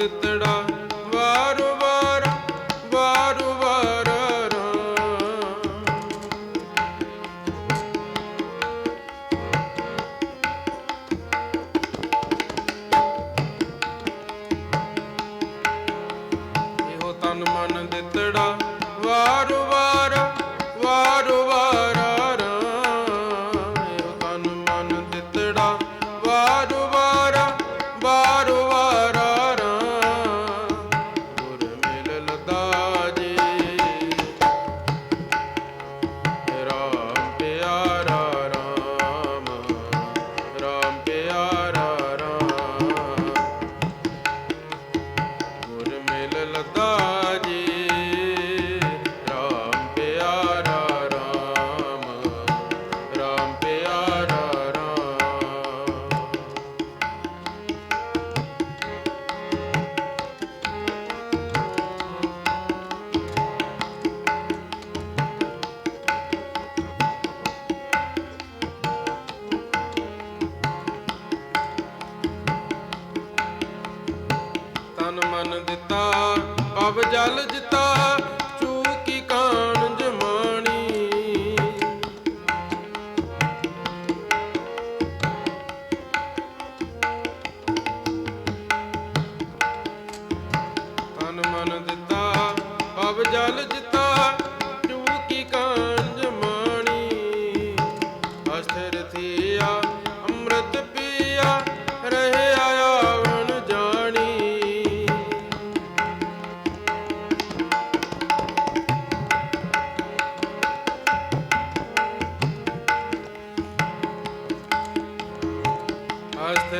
ਦਿੱਤੜਾ ਜਲ ਜਿਤਾ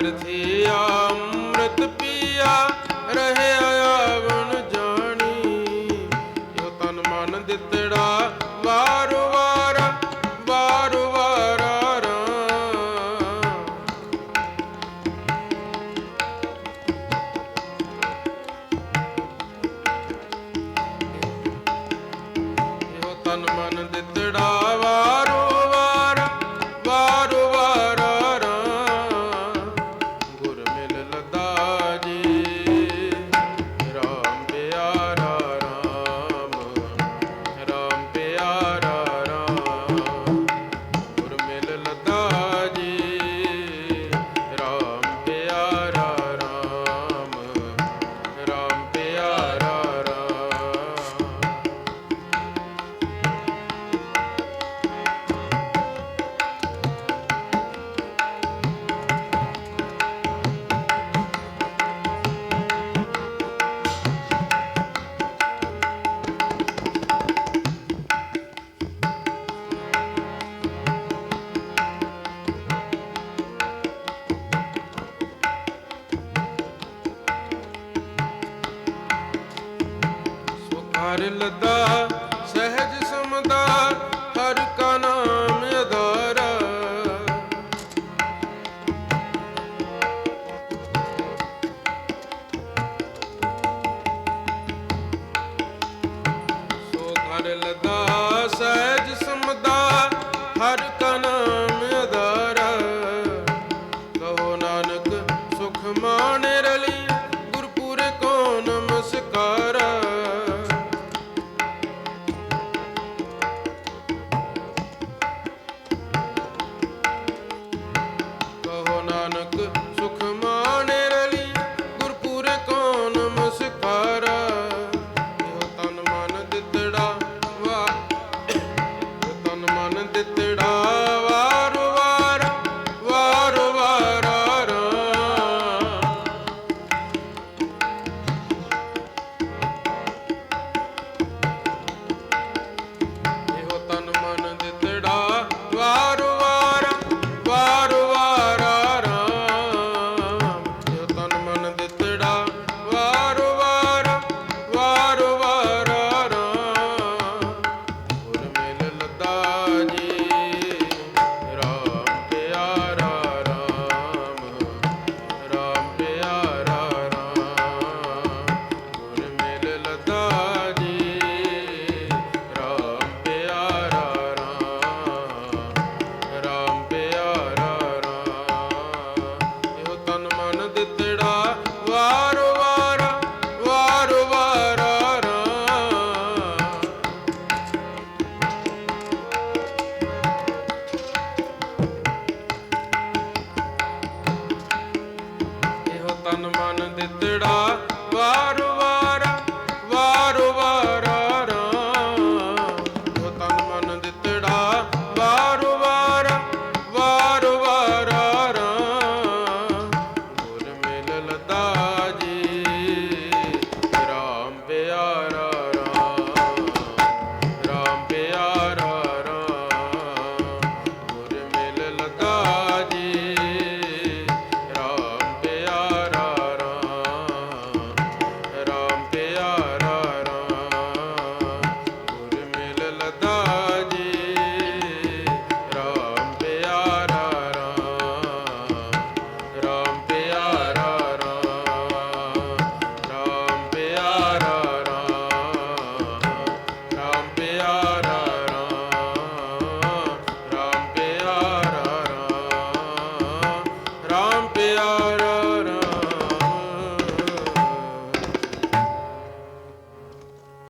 ਨਿਰਥੀਆ ਅੰਮ੍ਰਿਤ ਪੀਆ, ਰਹੇ ਆਵਣ ਜਾਣੀ। ਜੋ ਤਨ ਮਨ ਦਿੱਤੜਾ, ਵਾਰ ਵਾਰ ਵਾਰ ਵਾਰ ਜੋ ਤਨ ਮਨ ਹਰ ਲਦਾ ਸਹਿਜ ਸਮਦਾ, ਹਰ ਕਾ ਨਾਮ ਅਧਾਰਾ ਸੋ ਹਰ ਲਦਾ ਸਹਿਜ ਸਮਦਾ, ਹਰ ਕਾ ਨਾਮ ਅਧਾਰਾ ਕਹੋ ਨਾਨਕ, ਸੁਖ ਮਾਨ ਰਲੀ